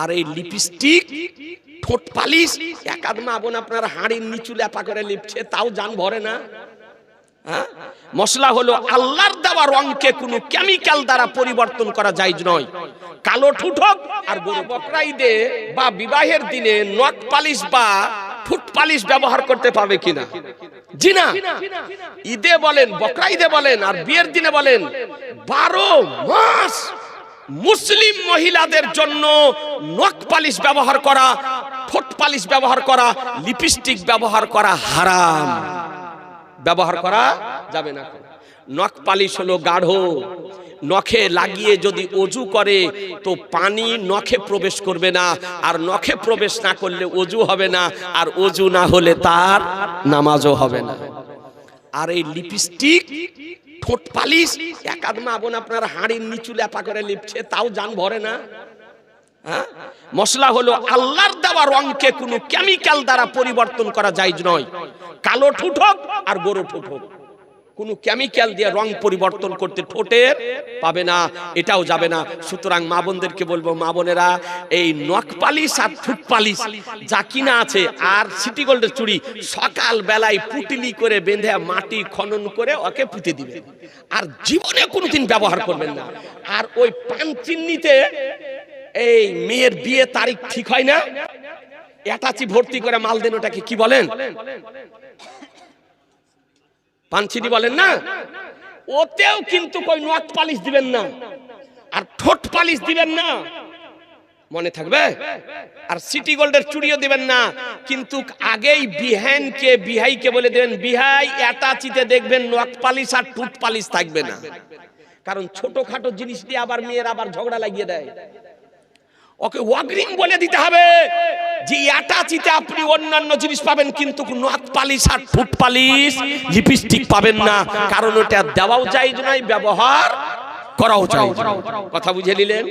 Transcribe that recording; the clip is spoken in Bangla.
আর এই লিপস্টিক ঠোঁট পালিশ একাদ মা বোন আপনার হাড়ির নিচু লেপা করে লিপছে, তাও যান ভরে না। হ্যাঁ? মশলা হলো আল্লাহর দেওয়া রংকে কোনো কেমিক্যাল দ্বারা পরিবর্তন করা যায় নয়। কালো ঠুট হোক আর গরু বকরাইদে বা বিবাহের দিনে নখ পালিশ বা ঠুট পালিশ ব্যবহার করতে পারবে কিনা? জি না ঈদে বলেন বকরা ঈদে বলেন, আর বিয়ের দিনে বলেন, বারো মাস মুসলিম মহিলাদের জন্য নখ পালিশ ব্যবহার করা, ঠোঁট পালিশ ব্যবহার করা, লিপস্টিক ব্যবহার করা হারাম। ব্যবহার করা যাবে না নখ পালিশ হলো গাঢ়। নখে লাগিয়ে যদি অজু করে, তো পানি নখে প্রবেশ করবে না। আর নখে প্রবেশ না করলে অজু হবে না, আর অজু না হলে তার নামাজও হবে না। আর এই লিপস্টিক ঠোঁট পালিশ, এক মা বোন আপনার হাড়ির নিচু লেপা করে লিপছে, তাও যান ভরে না। হ্যাঁ? মশলা হলো আল্লাহর দেওয়া রংকে কোনো কেমিক্যাল দ্বারা পরিবর্তন করা যায় নয়। কালো ঠুঠক আর গরু ঠুঠক কোনো কেমিক্যাল দিয়ে রং পরিবর্তন করতে ঠোঁটের পাবে না, এটাও যাবে না। সুতরাং মা বোনদেরকে বলব, মা বোনেরা, এই নখ পালিশ আর ঠুট পালিশ যা কিনা আছে, আর সিটি গোল্ডের চুড়ি সকাল বেলায় পুটিলি করে বেঁধে মাটি খনন করে ওকে পুঁতে দিবে। আর জীবনে কোনোদিন ব্যবহার করবেন না। আর ওই পান চিন্নিতে এই মেয়ের বিয়ে তারিখ ঠিক হয় না? অ্যাটাচি ভর্তি করে মাল দেন, ওটাকে কি বলেন? পানচিনি বলেন না? ওতেও কিন্তু কই নখ পালিশ দিবেন না। আর ঠোঁট পালিশ দিবেন না। মনে থাকবে? আর সিটি গোল্ডের চুড়িও দিবেন না। কিন্তু আগেই বিহানকে বিহাইকে বলে দেবেন, বিহাই অ্যাটাচিতে দেখবেন নখ পালিশ আর ঠোঁট পালিশ থাকবে না। কারণ ছোটখাটো জিনিস দিয়ে আবার মেয়ের আবার ঝগড়া লাগিয়ে দেয়। ওকে ওয়াগ্রিং বলে দিতে হবে। যে অ্যাটাচিতে আপনি অন্যান্য জিনিস পাবেন, কিন্তু নখ পালিশ আর ফুট পালিশ, লিপস্টিক পাবেন না। কারণ ওটা দেওয়াও চাই নয় ব্যবহার করাও চাই কথা বুঝে নিলেন?